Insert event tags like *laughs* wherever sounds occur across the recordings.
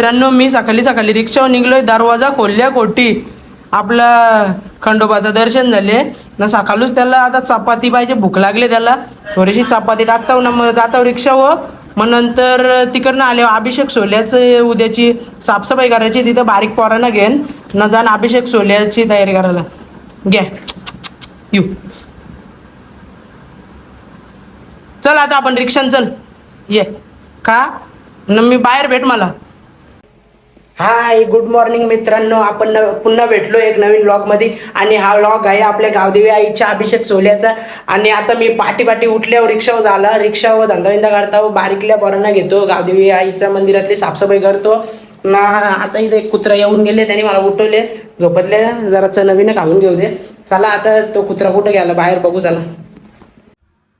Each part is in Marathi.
मित्रांनो मी सकाळी सकाळी रिक्षावर निघलोय. दरवाजा खोलल्या कोटी आपला खंडोबाचं दर्शन झाले. ना सकाळूच त्याला आता चपाती पाहिजे भूक लागली त्याला. थोडीशी चपाती टाकताव ना मग जाताव रिक्षावर. मग नंतर तिकडनं आले अभिषेक सोल्याचं उद्याची साफसफाई करायची तिथं बारीक पोरांना घेन. न जाण अभिषेक सोल्याची तयारी करायला. घ्या. येऊ. चल आता आपण रिक्षान चल. ये. का? न मी बाहेर भेट मला. हाय गुड मॉर्निंग मित्रांनो. आपण न- पुन्हा भेटलो एक नवीन व्लॉगमध्ये आणि हा व्लॉग आहे आपल्या गावदेवी आईच्या अभिषेक सोल्याचा. आणि आता मी पाठी पाठी उठल्यावर रिक्षावर झाला. रिक्षावर धंदाविंदा करता हो, बारीकल्या पोरांना घेतो. गावदेवी आईच्या मंदिरातली साफसफाई करतो. ना आता इथे एक कुत्रा येऊन गेले त्याने मला उठवले. झोपतले. जरा नवीन खाऊन घेऊ दे. चला आता तो कुत्रा कुठं गेला? बाहेर बघू चला.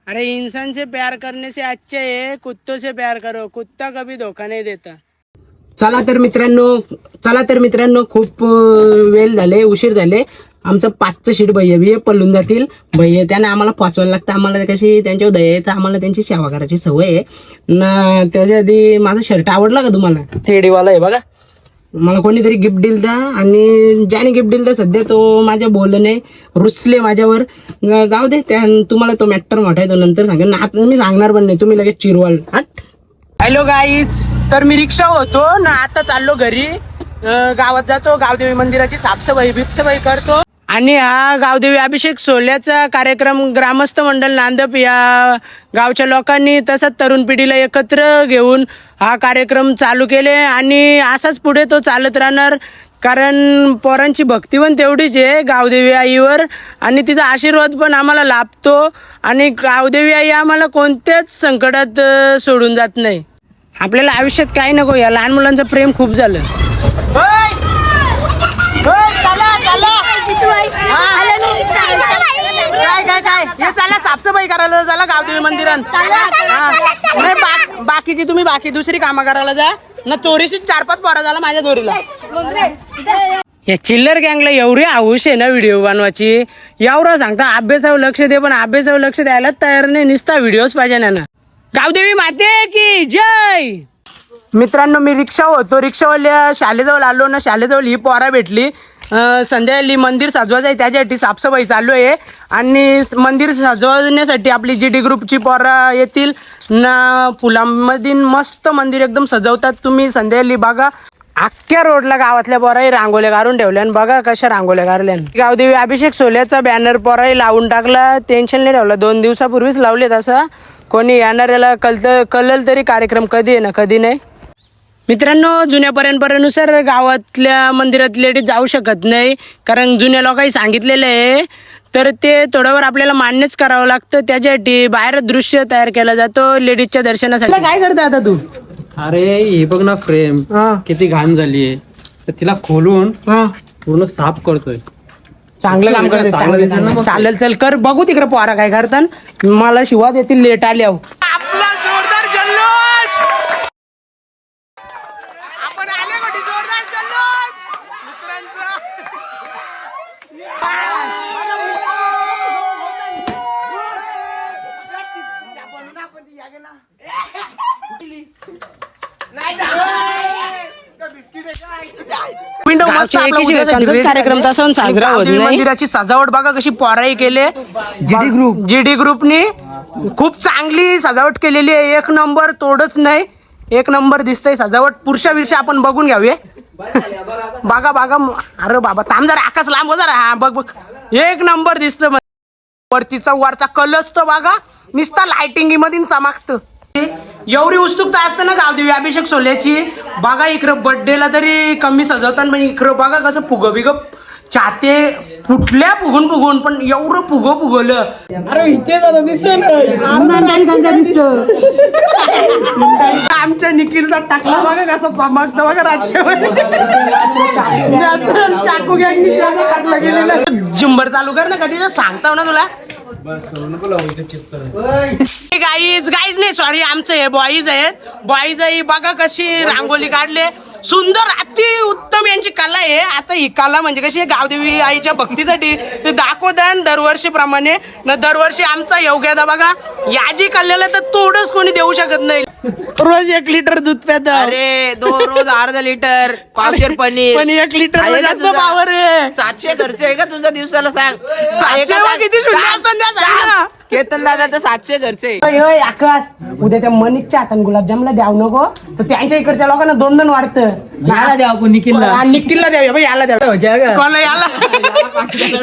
अरे इंसान से प्यार करने से अच्छे है कुत्तों से प्यार करो. कुत्ता कभी धोखा नहीं देता. चला तर मित्रांनो चला तर मित्रांनो खूप वेळ झाले उशीर झाले. आमचं पाचचं शीट भैया बी पळून जातील. भैया त्याने आम्हाला पाचवायला लागतं. आम्हाला कशी त्यांच्यावर दया येतं आम्हाला त्यांची सेवा करायची सवय आहे. ना त्याच्या आधी माझा शर्ट आवडला का तुम्हाला? थेडीवाला आहे बघा. मला कोणीतरी गिफ्ट दिलं आणि ज्याने गिफ्ट दिलं सध्या तो माझ्या नाही रुसले माझ्यावर. जाऊ दे त्या तुम्हाला तो मॅटर मोठा आहे तो नंतर सांगेल ना आता मी सांगणार पण नाही तुम्ही लगेच चिरवाल. हॅलो गाईज तर मी रिक्षा होतो ना आता चाललो घरी. अं, गावात जातो गावदेवी मंदिराची साफसफाई बिफसफाई करतो. आणि हा गावदेवी अभिषेक सोहळ्याचा कार्यक्रम ग्रामस्थ मंडळ नांदप या गावच्या लोकांनी तसंच तरुण पिढीला एकत्र घेऊन हा कार्यक्रम चालू केले. आणि असाच पुढे तो चालत राहणार कारण पोरांची भक्ती पण तेवढीच आहे गावदेवी आईवर. आणि तिचा आशीर्वाद पण आम्हाला लाभतो. आणि गावदेवी आई आम्हाला कोणत्याच संकटात अं, सोडून जात नाही. आपल्याला आयुष्यात काही नको या लहान मुलांचं प्रेम खूप झालं. काय काय काय? हे चला साफसफाई करायला चला गावदेवी मंदिरात. नाही बा- बाकीची तुम्ही बाकी दुसरी कामं करायला जा. ना तोरीशी चार पाच पोरा झाला माझ्या दोरीला. या चिल्लर गँगला एवढी हाऊस आहे ना व्हिडिओ बनवायची? एवढं सांगता अभ्यासावर लक्ष दे पण अभ्यासावर लक्ष द्यायला तयार नाही निसता व्हिडिओच पाहिजे ना. गावदेवी माते की जय! मित्रांनो मी रिक्षा होतो. रिक्षावाल्या शालेजवळ आलो ना शालेजवळ ही पोरा भेटली. अं, संध्याकाळी मंदिर सजवायचं आहे त्याच्यासाठी साफसफाई चालू आहे. आणि स- मंदिर सजवण्यासाठी आपली जी डी ग्रुपची पोरा येतील ना फुलांमध्ये मस्त मंदिर एकदम सजवतात तुम्ही. संध्याकाळी बघा. अख्ख्या रोडला गावातल्या पोराही रांगोल्या घालून ठेवल्या आणि बघा कशा रांगोल्या घालल्या गावदेवी अभिषेक सोल्याचा बॅनर पोराही लावून टाकला. टेन्शन नाही ठेवलं. दोन दिवसापूर्वीच लावले तसा कोणी येणाऱ्याला कळत कळल तरी कार्यक्रम कधी आहे ना कधी नाही. मित्रांनो जुन्या परंपरेनुसार गावातल्या मंदिरात लेडीज जाऊ शकत नाही. कारण जुन्या लोकांनी सांगितलेलं आहे तर ते थोड्यावर आपल्याला मान्यच करावं लागतं. त्याच्यासाठी बाहेर दृश्य तयार केला जातो लेडीजच्या दर्शनासाठी. काय करता आता तू? अरे हे बघ ना फ्रेम. किती घाण झालीये तर तिला खोलून पूर्ण साफ करतोय. चांगलं काम करते चांगलं. चालेल चल कर. बघू तिकडे पोरा काय करतात. मला शिवाद येतील लेट आल्यावर आपला कार्यक्रम तसा साजरा होत नाही. मंदिराची सजावट बघा कशी पोराई केले. GD group. जीडी ग्रुपनी खूप चांगली सजावट केलेली आहे. एक नंबर तोडच नाही. एक नंबर दिसतंय सजावट. पुरुषा विरशा आपण बघून घ्यावे. बघा बघा. अरे बाबा थांब जरा आकाश लांब हो जरा. हा बघ बघ. एक नंबर दिसतं वरतीचा वरचा कलस तो बघा नुसता लाइटिंगमध्ये चमकत. एवढी उत्सुकता असते ना गावदेवी अभिषेक सोल्याची? बघा इकडं बर्थडेला तरी कमी सजवतात पण इकडं बघा कसं फुग बिग चाते फुटल्या फुगून फुगून पण एवढं फुग फुगवलं. अरे इथे जाता दिसत. *laughs* आमच्या निखिलला टाकला बघा कसं चमकतं बघा नॅचरल *laughs* चाकू गँगनी टाकला गेलेला. झुंबर चालू कर ना कधी सांगताव ना तुला. गाईज गाईज नाही सॉरी आमचं हे बॉईज आहेत. बॉईज आहे बघा कशी रांगोली काढले. सुंदर अति उत्तम यांची कला आहे. आता ही कला म्हणजे कशी आहे, गावदेवी आईच्या भक्तीसाठी. ते दाखवतात दरवर्षीप्रमाणे न दरवर्षी आमचा योग्यता बघा या जी कल्ल्याला तर तोडच कोणी देऊ शकत नाही. रोज एक लिटर दूध प्यात. अरे दो रोज अर्धा लिटर पावशेर पनीर. पण एक लिटर आहे का जास्त? पावर आहे. सातशे खर्च आहे का तुझा दिवसाला सांग? सातशे किती शून्य असतात त्या सांगा. केतन दादा सातशे घरचे आकाश. उद्या त्या मनीषच्या हाताने गुलाबजामला द्याव नको. तर त्यांच्या इकडच्या लोकांना दोन दोन वाटत याला द्या आपण निखिलला. निखिलला द्यावे बाई याला द्यावे. कोणाला याला?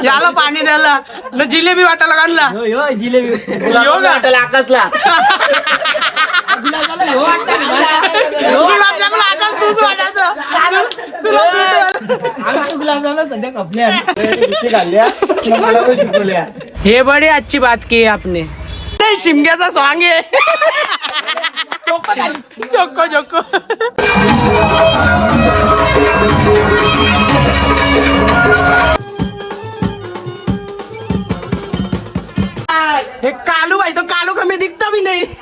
याला पाणी द्यायला. न जिलेबी वाटायला काढला. जिलेबी. यो का? वाटेल आकाशला. गुलाबजामला आकाश तूच वाटायचं. तुला सुटेल. गुलाबजामला सध्या कपल्या हे बड़ी अच्छी बात की है आपने ते शिमग्याचा सॉंग आहे. जोको जोको हे कालू भाई तो कालू का मैं दिखता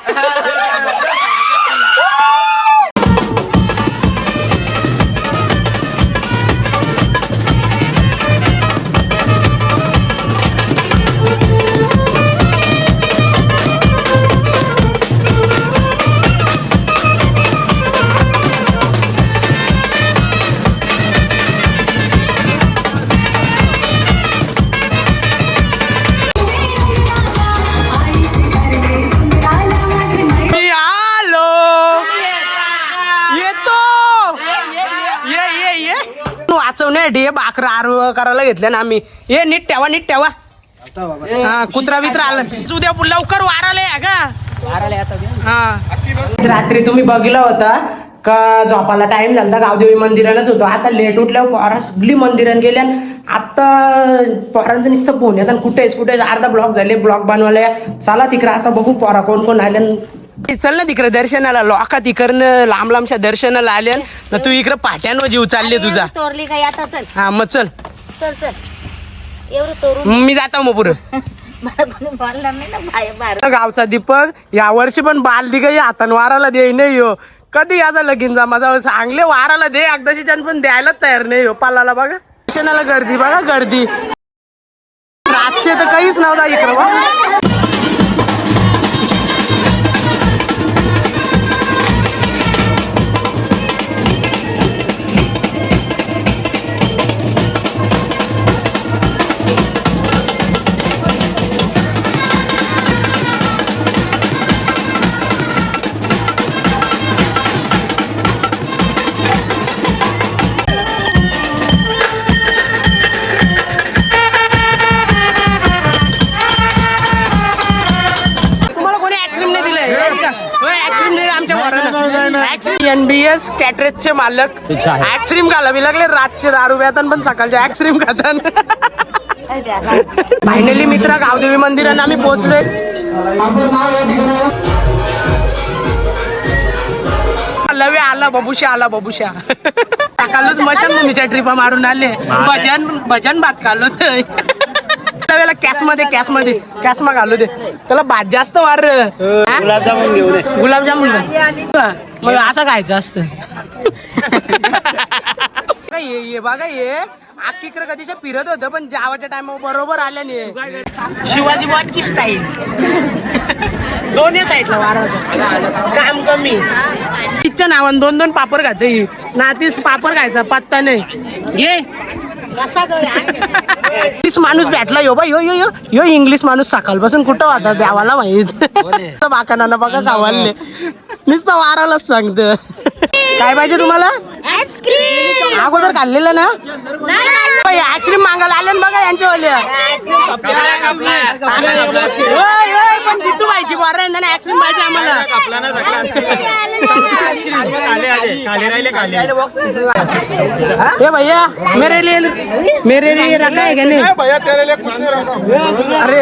*laughs* करायला घेतल्या ना आम्ही. ये नीट ठेवा नीट ठेवा. हा कुत्रा बित्रा आला. उद्या लवकर वाराला या का? हा. रात्री तुम्ही बघितला होता का झोपाला टाइम झाला गावदेवी मंदिरानच होतो. आता लेट उठल्यावर पोरा सगळी मंदिरात गेल्या आता पोरांचं नुसतं फोन येतात कुठेच कुठेच. अर्धा ब्लॉक झाले ब्लॉक बनवायला चला तिकडे आता बघू पोरा कोण कोण आले चल ना तिकडे दर्शनाला. लोका तिकडनं लांब लांबच्या दर्शनाला आल्या ना तू इकडे पाट्यांवर जीव चालले तुझा. तोरली काय आता चल हा मग चल. चल चल. एवढं तोरून मी जातो मग पुढं. *laughs* मला कोणी बोलणार नाही ना बाहेर बाहेर गावचा दीपक या वर्षी पण बाल दिगाई हातान वाराला दे नाही हो कधी याचा लगीन जमा जाऊ चांगले वाराला दे एकदाशी पण द्यायलाच तयार नाही हो पालाला बघा. दर्शनाला गर्दी बघा गर्दी. रातचे तर काहीच नव्हता इकडं बघ. एनबीएस कॅटरेजचे मालक. ऍक्सिडेंट घाला मी लागले रातचे दारू प्यातन पण सकाळचे ऍक्सिडेंट खातात फायनली मित्र गावदेवी मंदिरात आम्ही पोहोचलोय. लवे आला बबुशा आला बबुशा. सकाळच मशानभूमीच्या ट्रिपा मारून आले. भजन भजन भात खाल्लो लवेला कॅसमध्ये कॅसमध्ये कॅस मा घालू दे. चला भात जास्त वार गुलाबजामुन घेऊन गुलाबजामुन का? मग असं खायचं असतं. *laughs* ये ये बघा ये आखीकडे कधीच्या फिरत होतं पण जावाच्या टायमा बरोबर आल्याने शिवाजी वॉचची स्टाईल *laughs* दोन्ही साईडला वाराचं काम कमी. तिच्या नावान दोन दोन पापड खाते ही. नातीस पापड खायचा पत्ता नाही. घे. इंग्लिश माणूस भेटला यो बाई यो यो यो. यो इंग्लिश माणूस सकाळपासून कुठं होता देवाला माहीत? *laughs* बाकाना बघा गावाले. नुसतं वारालाच सांगत. काय पाहिजे तुम्हाला? अगोदर खाल्लेलं ना? आईस्क्रीम मागायला आले बघा यांच्या होय, पण जितू पाहिजे बरं आहे ना आईस्क्रीम पाहिजे आम्हाला. ए भैया मेरे लिए मेरे लिए रखा है क्या नहीं? अरे.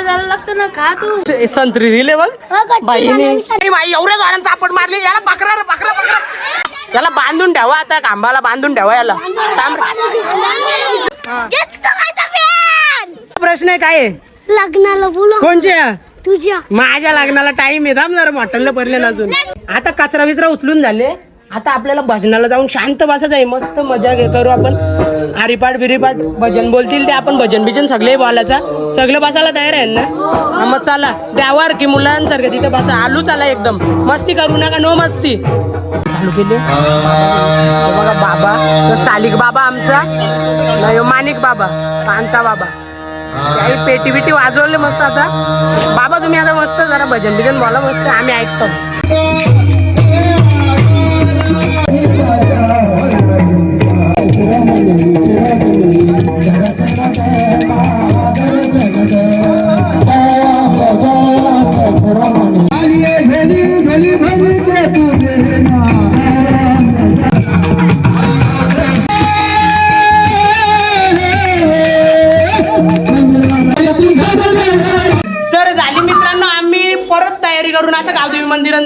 जायला लागतं ना का तू ते संत्री दिले बघ. बाईने. ए, बाई एवढ्या जोरात चापट मारली याला पकडा रे पकडा. याला बांधून ठेवा आता खांबाला बांधून ठेवा याला. प्रश्न आहे काय? आहे? लग्नाला बोला कोणच्या? तुझ्या. माझ्या लग्नाला टाइम आहे. थांब जरा मॉटलला पडले ना अजून. आता कचरा विचरा उचलून झाले. आता आपल्याला भजनाला जाऊन शांत बसायचं आहे. मस्त मजा घे- करू आपण. हरिपाठ बिरिपाठ भजन बोलतील ते आपण. भजन बिजन सगळे बोलायचा. सगळं बसायला तयार आहे ना? हा, मग चला. द्यावर की मुलांसारखं तिथे बसा. आलू चला एकदम. मस्ती करू नका. नो मस्ती. चालू केले बघा बाबा तो शालिक बाबा आमचा नाही ह्यो माणिक बाबा कांता बाबा काही पेटी बिटी वाजवले मस्त आता बाबा तुम्ही आता मस्त जरा भजन बिजन बोला मस्त आम्ही ऐकतो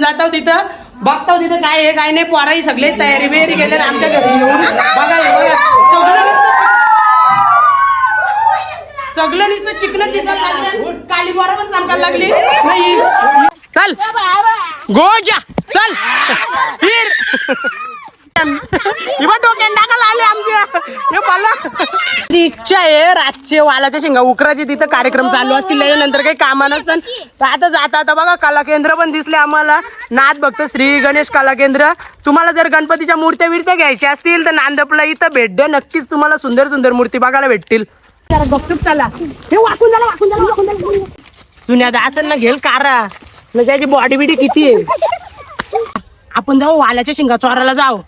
गावदेवी मंदिरात जात आहोत तिथं बघताव तिथं काय आहे काय नाही. पोराही सगळे तयारी बियारी केले आमच्या घरी येऊन. बघा हे बघा. सगळं नुसतं सगळं नुसतं चिकनच दिसायला लागलं. काली पोरा पण चमकायला लागली. नाही. चल. गो जा चल *laughs* *laughs* डोक्यात टाकायला आले आमच्या हे मला जी इच्छा आहे. रातचे वालाच्या शेंगा उकराचे तिथं कार्यक्रम चालू असतील. त्याच्यानंतर काही कामा नसतात. तर आता जाता आता बघा कला केंद्र पण दिसले आम्हाला. नाथ भक्त श्री गणेश कला केंद्र तुम्हाला जर गणपतीच्या मूर्त्या बिर्त्या घ्यायच्या असतील तर नांदपला इथं भेट द्या. नक्कीच तुम्हाला सुंदर सुंदर मूर्ती बघायला भेटतील. जरा गपचूप चला. हे वाकून झाला वाकून झाला वाकून झाला. सुन्यादा असं ना घेल कारा. त्याची बॉडी बिडी किती आहे? *laughs* आपण जाऊ वाल्याच्या शिंगा चोराला जाऊ.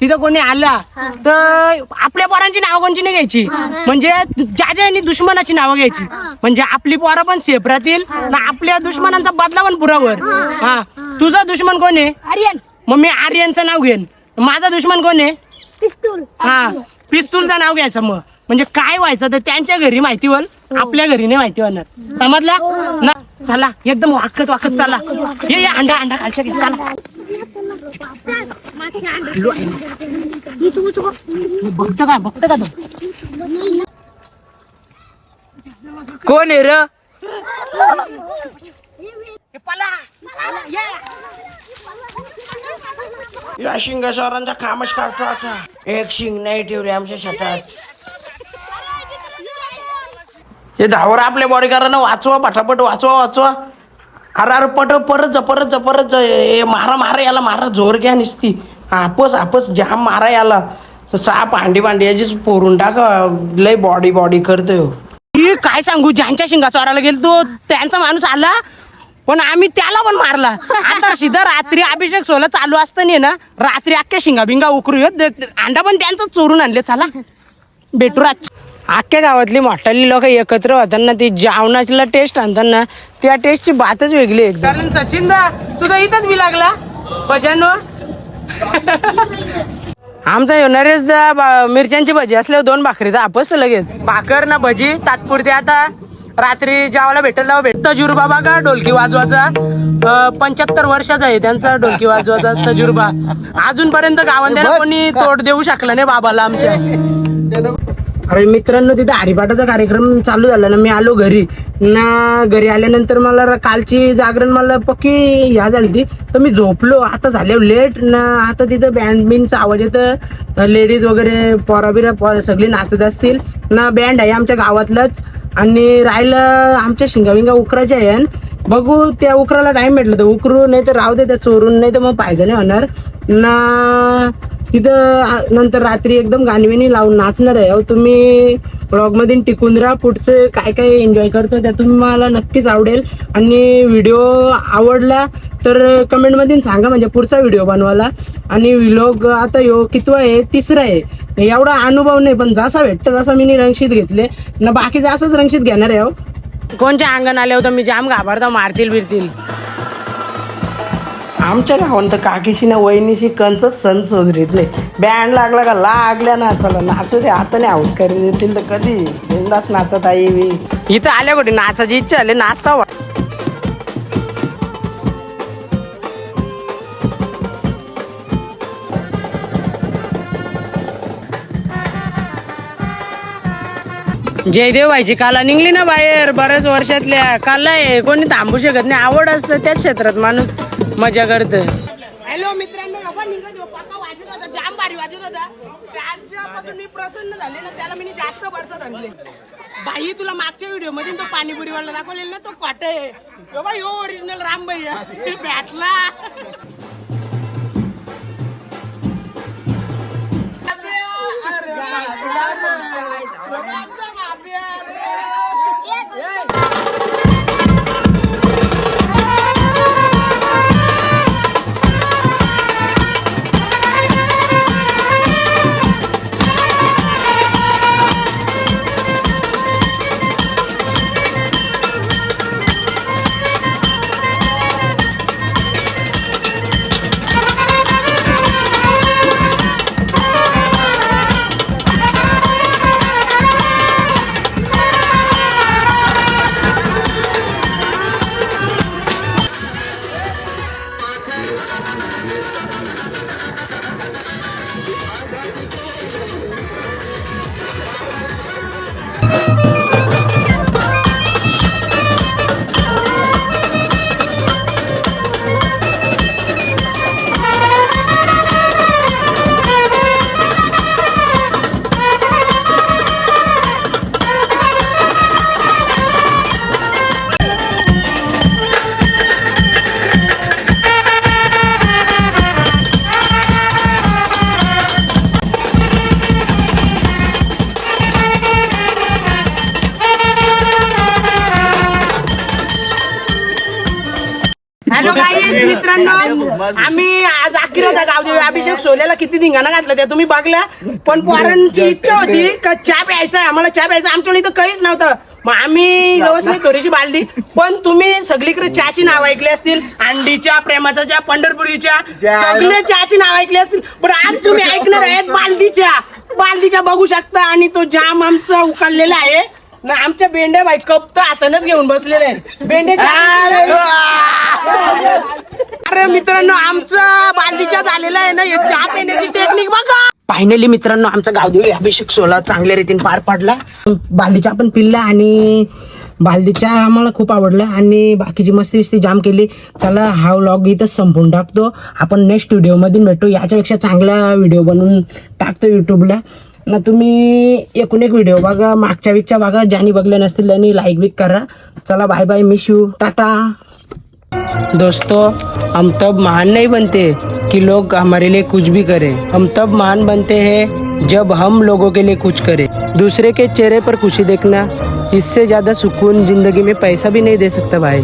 तिथं कोणी आला तर आपल्या पोरांची नाव कोणची नाही घ्यायची म्हणजे ज्या ज्यांनी दुश्मनाची नावं घ्यायची. म्हणजे आपली पोरं पण सेफ राहतील ना आपल्या दुश्मनांचा बदला पण पुरावर. हा. तुझा दुश्मन कोण आहे? आर्यन. मग मी आर्यनचं नाव घेईन. माझा दुश्मन कोण आहे? पिस्तूल. हा. पिस्तूलचं नाव घ्यायचं मग. म्हणजे काय व्हायचं तर त्यांच्या घरी माहिती होईल. आपल्या घरी नाही माहिती होणार. समजला? ना चला. एकदम वाकत वाकत चला. ये अंडा अंडा खालच्या चला. बघतो का बघतो का तो कोण आहे र? हे पला. ये. शिंगेश्वरांचा कामच काढतो आता. एक शिंग नाही ठेवले आमच्या शटात हे धावर आपल्या बॉडीगारांना वाचवा पटापट वाचवा वाचवा. अरे अरे पट परत जा परत जा परत जा. मारा मारा याला मारा जोर घ्या निसती. आपस आपस जाम मारा याला. साप हांडी भांडी याचीच पोरून टाका. लय बॉडी बॉडी करतोय हो. काय सांगू? ज्यांच्या शिंगा चोरायला गेलो तो त्यांचा माणूस आला. पण आम्ही त्याला पण मारला. आता सीधा रात्री अभिषेक सोला चालू असताना ना रात्री अख्ख्या शिंगा बिंगा उकरू येत अंडा पण त्यांचं चोरून आणले. चला. भेटू रात अख्ख्या गावातली मोठाली लोक एकत्र होताना ती जेवणाची टेस्ट आणताना त्या टेस्टची बातच वेगळी आहे कारण सचिन दा तुझा इथंच बी लागला. भजनो आमचा नरेश दा बा- मिरच्यांची भजी असल्यावर दोन भाकरीचा आपस तर लगेच. भाकर ना भजी तात्पुरती आता रात्री जेवायला भेटत जावं भेट तजुर्बा बघा ढोलकी वाजवायचा? पंच्याहत्तर वर्षाचा आहे त्यांचा ढोलकी वाजवायचा तजुर्बा. अजूनपर्यंत गावांना कोणी तोड देऊ शकला नाही बाबाला आमच्या. *laughs* अरे मित्रांनो तिथे हरिपाठाचा कार्यक्रम चालू झाला ना मी आलो घरी. ना घरी आल्यानंतर मला कालची जागरण मला पक्की ह्या झाली ती तर मी झोपलो. आता झाले लेट ना आता तिथं बँड बिनचा आवाज येतं. लेडीज वगैरे पोरा बिरा पोर सगळी नाचत असतील. ना बँड आहे आमच्या गावातलंच. आणि राहिलं आमच्या शिंगाविंगा उकराचे आहे. बघू त्या उकराला टाईम भेटलं तर उकरू नाही तर राहू दे त्या चोरून नाही तर मग फायदा नाही होणार. ना तिथं नंतर रात्री एकदम गाणी लावून नाचणार आहे. अहो, तुम्ही ब्लॉगमधून टिकून राहा पुढचं काय काय एन्जॉय करतो त्या तुम्ही मला नक्कीच आवडेल. आणि व्हिडिओ आवडला तर कमेंटमधून सांगा म्हणजे पुढचा व्हिडिओ बनवायला. आणि विलोग आता यो कितवा आहे? तिसरा आहे. एवढा अनुभव नाही पण जसा भेटतं तसा मी रंगशीत घेतले. ना बाकीचं असंच रंगशीत घेणार आहे अहो. कोणच्या अंगण आले होतं मी जाम घाबरता मारतील बिरतील. आमच्या गावात तर काकीशी ना वहिनीशी कंचच सण सोजरीतले बँड लागला का लागल्या नाचाला. नाचू दे आता नाही हाऊस करी देतील तर कधी? बिंदास नाचत आई बी इथं आल्या कुठे? नाचाची इच्छा आली नाचता वा जयदेव काला निघली ना बाहेर बऱ्याच वर्षातल्या. काला आहे कोणी थांबू शकत नाही. आवड असतं त्याच क्षेत्रात माणूस. मजा करत हॅलो मित्रांनो ना देव पक्का वाजत होता जाम भारी वाजत होता. त्याच्यापासून मी प्रसन्न झाले ना त्याला मी जास्त वर्षात आणले बाई तुला मागच्या व्हिडिओमध्ये तो पाणीपुरी वाला दाखवलेला ना तो caught by yo original Ram भैया. *laughs* भेटला. किती धिंगाणा घातला त्या? तुम्ही बघल्या पण पोरांची इच्छा होती का चहा प्यायचा? आहे आम्हाला चहा प्यायचा. आमच्या इथं काहीच नव्हतं. मग आम्ही व्यवस्थित थोडीशी बालदी. पण तुम्ही सगळीकडे चहाची नाव ऐकली असतील. अंडीच्या प्रेमाचा चहा पंढरपुरीच्या सगळे चहाची नाव ऐकली असतील. पण आज तुम्ही *laughs* ऐकणार आहेत बालदीच्या. बालदीच्या बघू शकता. आणि तो जाम आमचा उकाललेला आहे. ना आमच्या बेंड्या बाई कप तर हातानच घेऊन बसलेले आहेत. बेंड्याच्या अरे मित्रांनो आमचं बालदीच्या झालेला आहे ना हे चहा पिण्याची टेक्निक बघा. फायनली मित्रांनो आमचा गावदेवी अभिषेक सोहळा चांगल्या रीतीने पार पडला. बालदीच्या पण पिल्ला आणि बालदीच्या आम्हाला खूप आवडला आणि बाकीची मस्ती विस्ती जाम केली. चला हा व्लॉग इथं संपून टाकतो. आपण नेक्स्ट व्हिडिओमध्ये भेटू. याच्यापेक्षा चांगला व्हिडिओ बनवून टाकतो यूट्यूबला ना तुम्ही एकूण एक व्हिडिओ बघा मागच्या वीकच्या बघा ज्यांनी बघले नसतील त्यांनी लाईक बिक करा. चला बाय बाय मिस यू टाटा दोस्तों हम तब महान नहीं बनते कि लोग हमारे लिए कुछ भी करें। हम तब महान बनते हैं जब हम लोगों के लिए कुछ करें। दूसरे के चेहरे पर खुशी देखना इससे ज़्यादा सुकून ज़िंदगी में पैसा भी नहीं दे सकता भाई।